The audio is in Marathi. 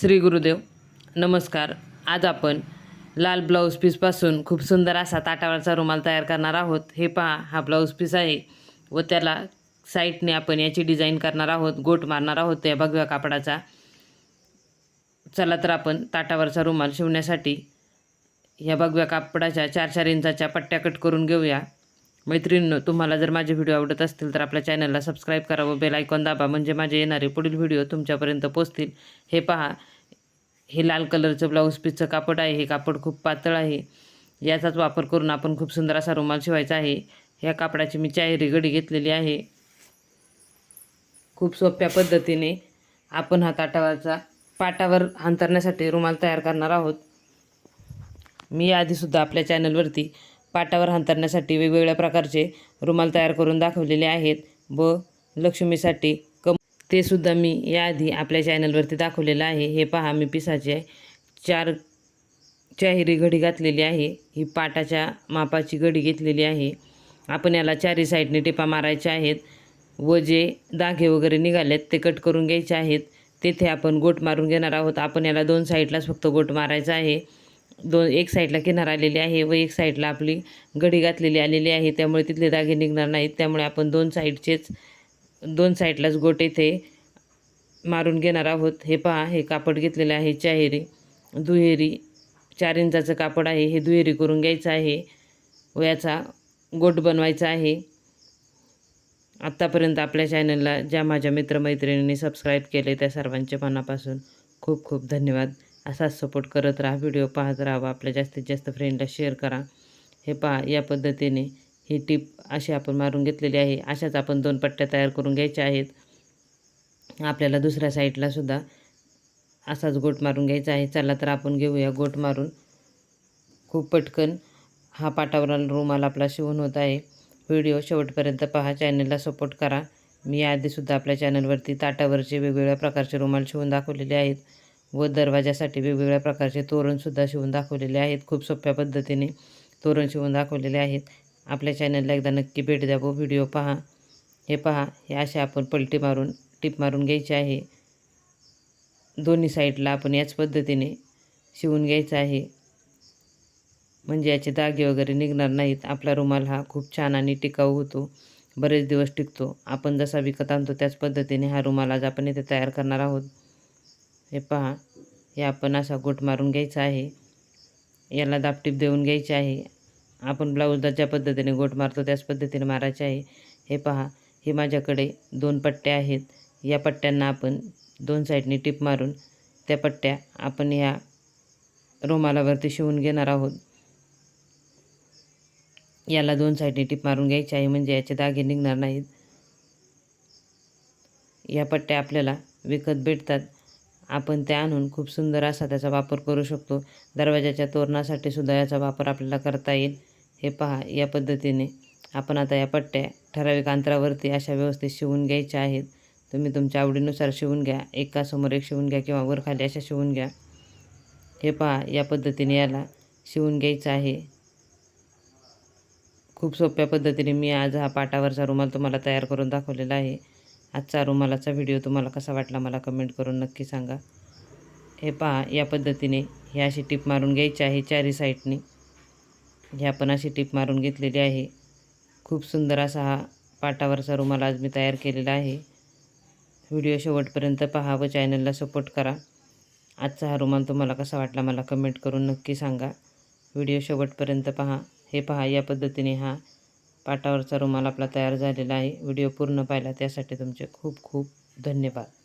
श्री गुरुदेव नमस्कार. आज आपण लाल ब्लाऊज पीसपासून खूप सुंदर असा ताटावरचा रुमाल तयार करणार आहोत. हे पहा हा ब्लाऊज पीस आहे व त्याला साईडने आपण याची डिझाईन करणार आहोत. गोट मारणार आहोत त्या भगव्या कापडाचा. चला तर आपण ताटावरचा रुमाल शिवण्यासाठी ह्या भगव्या कापडाच्या चार चार इंचाच्या पट्ट्या कट करून घेऊया. मैत्रिणींनो तुम्हाला जर माझे व्हिडिओ आवडत असतील तर आपल्या चॅनलला सबस्क्राईब करा व बेल आयकॉन दाबा. म्हणजे माझे येणारे पुढील व्हिडिओ तुमच्यापर्यंत पोचतील हे पहा हे लाल कलरचं ब्लाऊज पीसचं कापड आहे. हे कापड खूप पातळ आहे. याचाच वापर करून आपण खूप सुंदर असा रुमाल शिवायचा आहे. ह्या कापडाची मी चायरी गडी घेतलेली आहे. खूप सोप्या पद्धतीने आपण हा ताटावरचा पाटावर अंतरण्यासाठी रुमाल तयार करणार आहोत. मी आधीसुद्धा आपल्या चॅनलवरती पाटावर अंतरण्यासाठी वेगवेगळ्या प्रकारचे रुमाल तयार करून दाखवलेले आहेत व लक्ष्मीसाठी कम ते सुद्धा मी याआधी आपल्या चॅनलवरती दाखवलेलं आहे. हे पहा मी पिसाचे चार चाहिरी घडी घातलेली आहे. ही पाटाच्या मापाची घडी घेतलेली आहे. आपण याला चारी साईडने टिपा मारायच्या आहेत व जे दागे वगैरे निघालेत ते कट करून घ्यायचे आहेत. तेथे आपण गोट मारून घेणार आहोत. आपण याला दोन साईडलाच फक्त गोट मारायचा आहे. दोन एक साईडला किनार आलेली आहे व एक साईडला आपली गडी घातलेली आलेली आहे. त्यामुळे तिथले दागे निघणार नाहीत. त्यामुळे आपण दोन साईडचेच दोन साईडलाच गोट इथे मारून घेणार आहोत. हे पहा हे कापड घेतलेले आहे चाहेरी दुहेरी चार इंचाचं कापड आहे. हे दुहेरी करून घ्यायचं आहे व याचा गोट बनवायचा आहे. आत्तापर्यंत आपल्या चॅनलला ज्या माझ्या मित्रमैत्रिणींनी सबस्क्राईब केले त्या सर्वांच्या मनापासून खूप खूप धन्यवाद. असाच सपोर्ट करत राहा. व्हिडिओ पाहत राहावा आपल्या जास्तीत जास्त फ्रेंडला शेअर करा. हे पहा या पद्धतीने ही टीप अशी आपण मारून घेतलेली आहे. अशाच आपण दोन पट्ट्या तयार करून घ्यायच्या आहेत. आपल्याला दुसऱ्या साईडला सुद्धा असाच गोट मारून घ्यायचा आहे. चला तर आपण घेऊया गोट मारून. खूप पटकन हा पाटावरील रुमाल आपला शिवून होत आहे. व्हिडिओ शेवटपर्यंत पहा. चॅनलला सपोर्ट करा. मी याआधीसुद्धा आपल्या चॅनलवरती ताटावरचे वेगवेगळ्या प्रकारचे रुमाल शिवून दाखवलेले आहेत. व दरवाजासाठी वेगवेगळ्या प्रकारचे तोरणसुद्धा शिवून दाखवलेले आहेत. खूप सोप्या पद्धतीने तोरण शिवून दाखवलेले आहेत. आपल्या चॅनलला एकदा नक्की भेट द्या व व्हिडिओ पहा. हे पहा हे असे आपण पलटी मारून टिप मारून घ्यायचे आहे. दोन्ही साईडला आपण याच पद्धतीने शिवून घ्यायचं आहे. म्हणजे याचे दागे वगैरे निघणार नाहीत. आपला रुमाल हा खूप छान आणि टिकाऊ होतो. बरेच दिवस टिकतो. आपण जसा विकत आणतो त्याच पद्धतीने हा रुमाल आज आपण इथे तयार करणार आहोत. हे पहा हे आपण असा गोट मारून घ्यायचा आहे. याला दापटीप देऊन घ्यायची आहे. आपण ब्लाऊजला ज्या पद्धतीने गोट मारतो त्याच पद्धतीने मारायचे आहे. हे पहा हे माझ्याकडे दोन पट्ट्या आहेत. या पट्ट्यांना आपण दोन साईडने टिप मारून त्या पट्ट्या आपण ह्या रुमालावरती शिवून घेणार आहोत. याला दोन साईडने टिप मारून घ्यायची आहे म्हणजे याचे दागे निघणार नाहीत. या पट्ट्या आपल्याला विकत भेटतात. आपण ते आणून खूप सुंदर असा त्याचा वापर करू शकतो. दरवाजाच्या तोरणासाठी सुद्धा याचा वापर आपल्याला करता येईल. हे पहा या पद्धतीने आपण आता या पट्ट्या ठराविक अंतरावरती अशा व्यवस्थित शिवून घ्यायच्या आहेत. तुम्ही तुमच्या आवडीनुसार शिवून घ्या एकासमोर एक शिवून घ्या किंवा वर खाली अशा शिवून घ्या. हे पहा या पद्धतीने याला शिवून घ्यायचं आहे. खूप सोप्या पद्धतीने मी आज हा पाटावरचा रुमाल तुम्हाला तयार करून दाखवलेला आहे. आजचा रुमालाचा व्हिडिओ तुम्हाला कसा वाटला मला कमेंट करून नक्की सांगा. हे पहा या पद्धतीने ही अशी टीप मारून घ्यायची आहे चारी साईडने. ह्या पण अशी टीप मारून घेतलेली आहे. खूप सुंदर असा हा पाटावरचा रुमाल आज मी तयार केलेला आहे. व्हिडिओ शेवटपर्यंत पहा व चॅनलला सपोर्ट करा. आजचा हा रुमाल तुम्हाला कसा वाटला मला कमेंट करून नक्की सांगा. व्हिडिओ शेवटपर्यंत पहा. हे पहा या पद्धतीने हा पाटावरचा रुमाल आपला तयार झालेला आहे. व्हिडिओ पूर्ण पाहिला त्यासाठी तुमचे खूप खूप धन्यवाद.